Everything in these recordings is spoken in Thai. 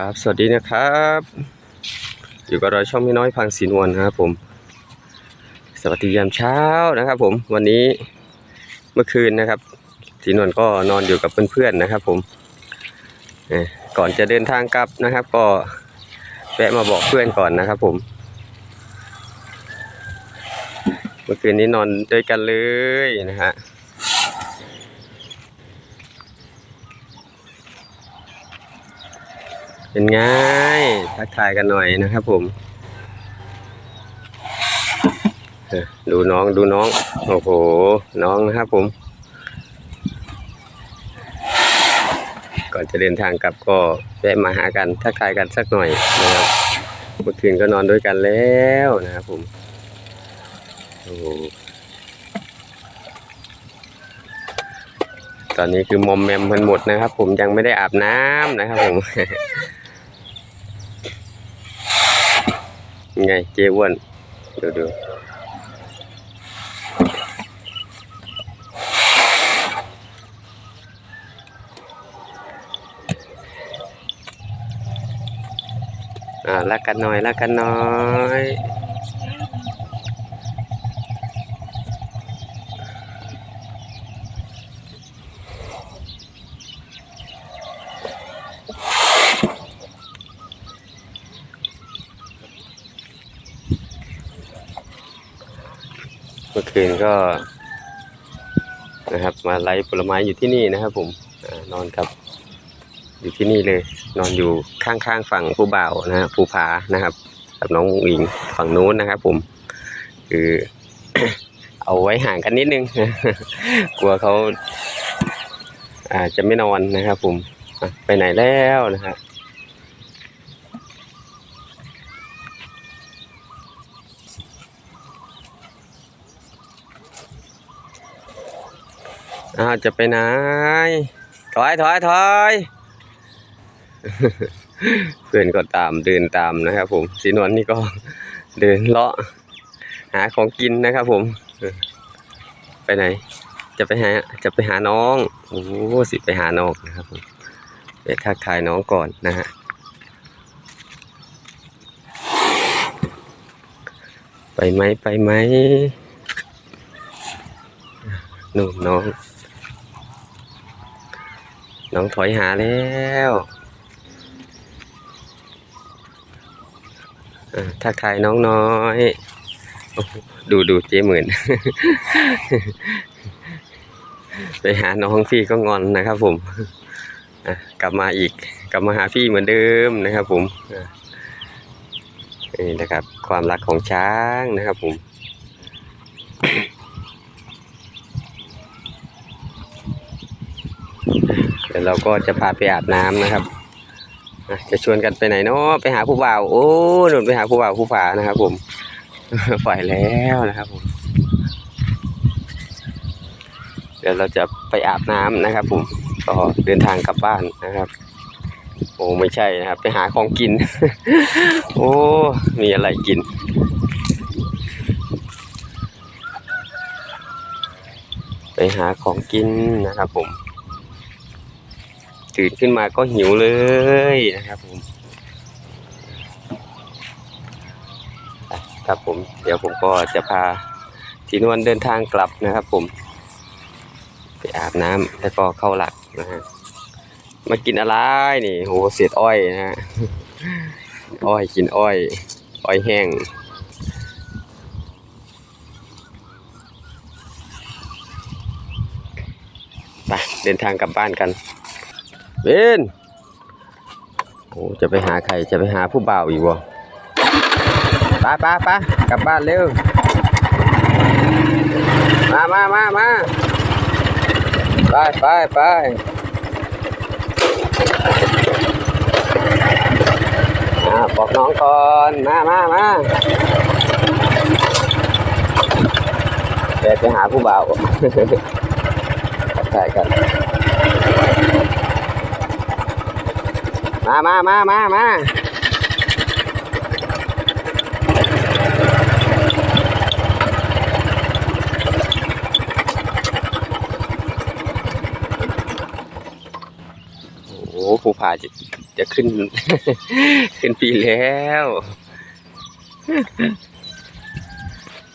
ครับสวัสดีนะครับ อยู่กับเราช่องพี่น้อยพังศรีนวลนะครับผม สวัสดียามเช้านะครับ ผมวันนี้เมื่อคืนนะครับศรีนวลก็นอนอยู่กับเพื่อนๆนะครับ ผมก่อนจะเดินทางกลับนะครับ ก็แวะมาบอกเพื่อนก่อนนะครับ ผม เมื่อคืนนี้นอนด้วยกันเลยนะฮะ เป็นไงทักทายกันหน่อยนะครับผมดูน้องดูน้อง โอ้โห น้องนะครับผม ก่อนจะเดินทางกลับก็แวะมาหากันทักทายกันสักหน่อยนะครับเมื่อคืนก็นอนด้วยกันแล้วนะครับผมโอ้โหตอนนี้คือมอมแมมกันหมดนะครับ ผมยังไม่ได้อาบน้ำนะครับผม ไงเจ๊อ้วนดูดูอ่ารักกันหน่อยรักกันหน่อย เมื่อคืนก็นะครับ มาไล่ผลไม้อยู่ที่นี่นะครับ ผมอนอนกับ อยู่ที่นี่เลย นอนอยู่ข้างๆฝั่งผู้บ่าวนะฮะภูผานะครับกับน้องอุ๋งอิงฝั่งนู้นนะครับ ผม คือเอาไว้ห่างกันนิดนึงกลัวเขาอาจจะไม่นอนนะครับ ผมไปไหนแล้วนะฮะ อ้าวจะไปไหน ถอยถอยถอยเพื่อนก็ตามเดินตามนะครับ ผมสีนวลนี่ก็เดินเลาะ หาของกินนะครับ ผม ไปไหน จะไปหาจะไปหาน้องโอ้สิไปหาน้องนะครับผมไปทักทายน้องก่อนนะฮะไปไหมไปไหมนู่นน้อง น้องถอยหาแล้วทักทายน้องน้อยอดูดูเจ๊เหมื่นไปหาน้องพี่ก็งอนนะครับผมกลับมาอีก กลับมาหาพี่เหมือนเดิมนะครับผมนี่นะครับ ความรักของช้างนะครับผม เดี๋ยวเราก็จะพาไปอาบน้ำนะครับจะชวนกันไปไหนเนาะไปหาผู้บ่าว โอ้หนุนไปหาผู้บ่าวผู้ฝานะครับ ผมปล่อยแล้วนะครับผมเดี๋ยวเราจะไปอาบน้ำนะครับ ผมก็เดินทางกลับบ้านนะครับ โอ้ไม่ใช่นะครับ ไปหาของกิน โอ้มีอะไรกินไปหาของกินนะครับผม ตื่นขึ้นมาก็หิวเลยนะครับผมครับผม เดี๋ยวผมก็จะพาทีนวลเดินทางกลับนะครับ ผม ไปอาบน้ำแล้วก็เข้าหลักนะฮะมากินอะไรนี่โหเศษอ้อยนะฮะอ้อยกินอ้อย อ้อยแห้งไปเดินทางกลับบ้านกัน เบนโอ้จะไปหาใครจะไปหาผู้บ่าวอีกวะไปไปไปกลับบ้านเร็ว มามามามาไปไปไปบอกน้องก่อนมามามาเดี๋ยวไปหาผู้บ่าวทักทายกัน มามามามามาโอ้โหภูผาจิจะขึ้น ขึ้นปีแล้ว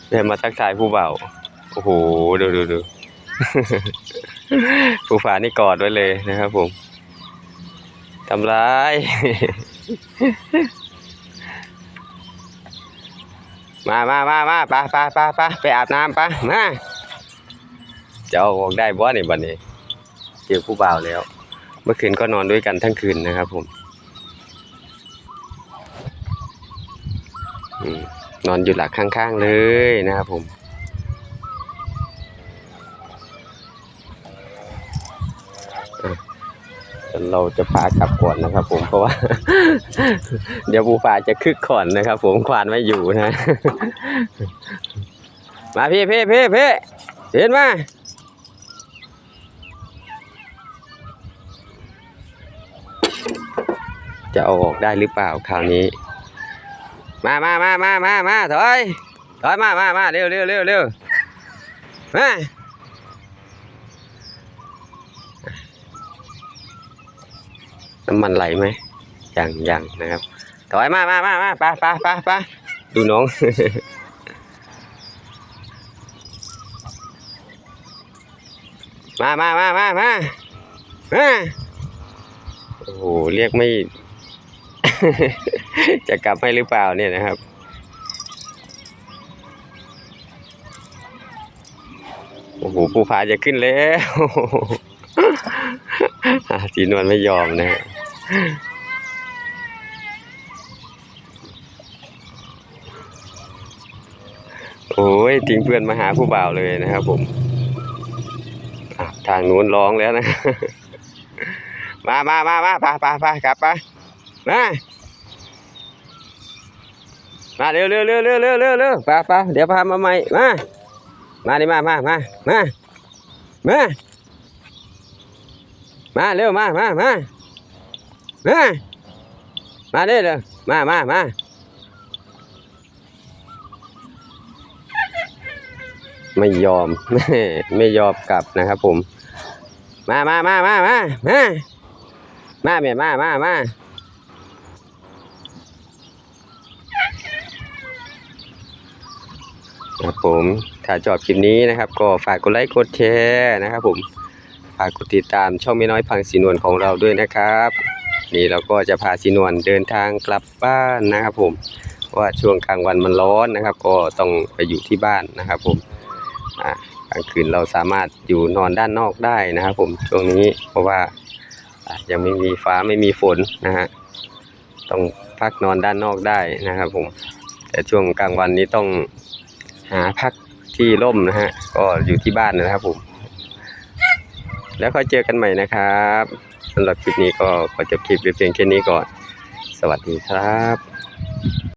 เดี๋ยวมาทักทายผู้เบาโอ้โห ดูดูดูผู้ฝานี่กอดไว้เลยนะครับผม ทำร้าย มามามามาไปไปไปไปไปอาบน้ำไปมาจะเอาออกได้บ่เนี่ยบัดนี้เจอผู้บ่าวแล้ว เมื่อคืนก็นอนด้วยกันทั้งคืนนะครับผมนอนอยู่หลักข้างๆเลยนะครับผม เราจะพากลับก่อนนะครับ ผมเพราะว่า เดี๋ยวภูฟ้าจะคึกก่อนนะครับ ผมควานไม่อยู่นะ มาพี่พี่พี่พี่เห็นมจะเอาออกได้หรือเปล่าคราวนี้ มามามามามามาถอย ถอยมามามาเร็วเร็วเร็วเร็วมา น้ำมันไหลไหมยังยังนะครับ ถอยมามามามาไปไปไปไปดูน้อง มามามามามามาโอ้โหเรียกไม่ จะกลับให้หรือเปล่าเนี่ยนะครับโอ้โหผู้พาจะขึ้นแล้วอะจีนวลไม่ยอมนะฮะ โอ้ยทิ้งเพื่อนมาหาผู้บ่าวเลยนะครับผม ทางนู้นร้องแล้วนะ มามามามาไปไปไปกลับไปมา มาเร็วเร็วเร็วเร็วเร็วเร็วเร็วไปไปเดี๋ยวพามาใหม่ มา มาดิมามามามา มา มาเร็วมามามา มามาเร็วเร็วมามามาไม่ยอม ไม่ยอมกลับนะครับผม มามามามามามามาเมียมามามาครับผมถ้าชอบคลิปนี้นะครับ ก็ฝากกดไลค์กดแชร์นะครับผมฝากกดติดตามช่องไม่น้อยพังสีนวลของเราด้วยนะครับ นี่เราก็จะพาสีนวลเดินทางกลับบ้านนะครับผมว่าช่วงกลางวันมันร้อนนะครับ ก็ต้องไปอยู่ที่บ้านนะครับผมกลางคืนเราสามารถอยู่นอนด้านนอกได้นะครับ ผมช่วงนี้เพราะว่ายังไม่มีฟ้าไม่มีฝนนะฮะต้องพักนอนด้านนอกได้นะครับผมแต่ช่วงกลางวันนี้ต้องหาพักที่ร่มนะฮะก็อยู่ที่บ้านนะครับผม แล้วค่อยเจอกันใหม่นะครับำหรับคลิปนี้ก็ขอจบคลิปไว้เพียงแค่นี้ก่อน สวัสดีครับ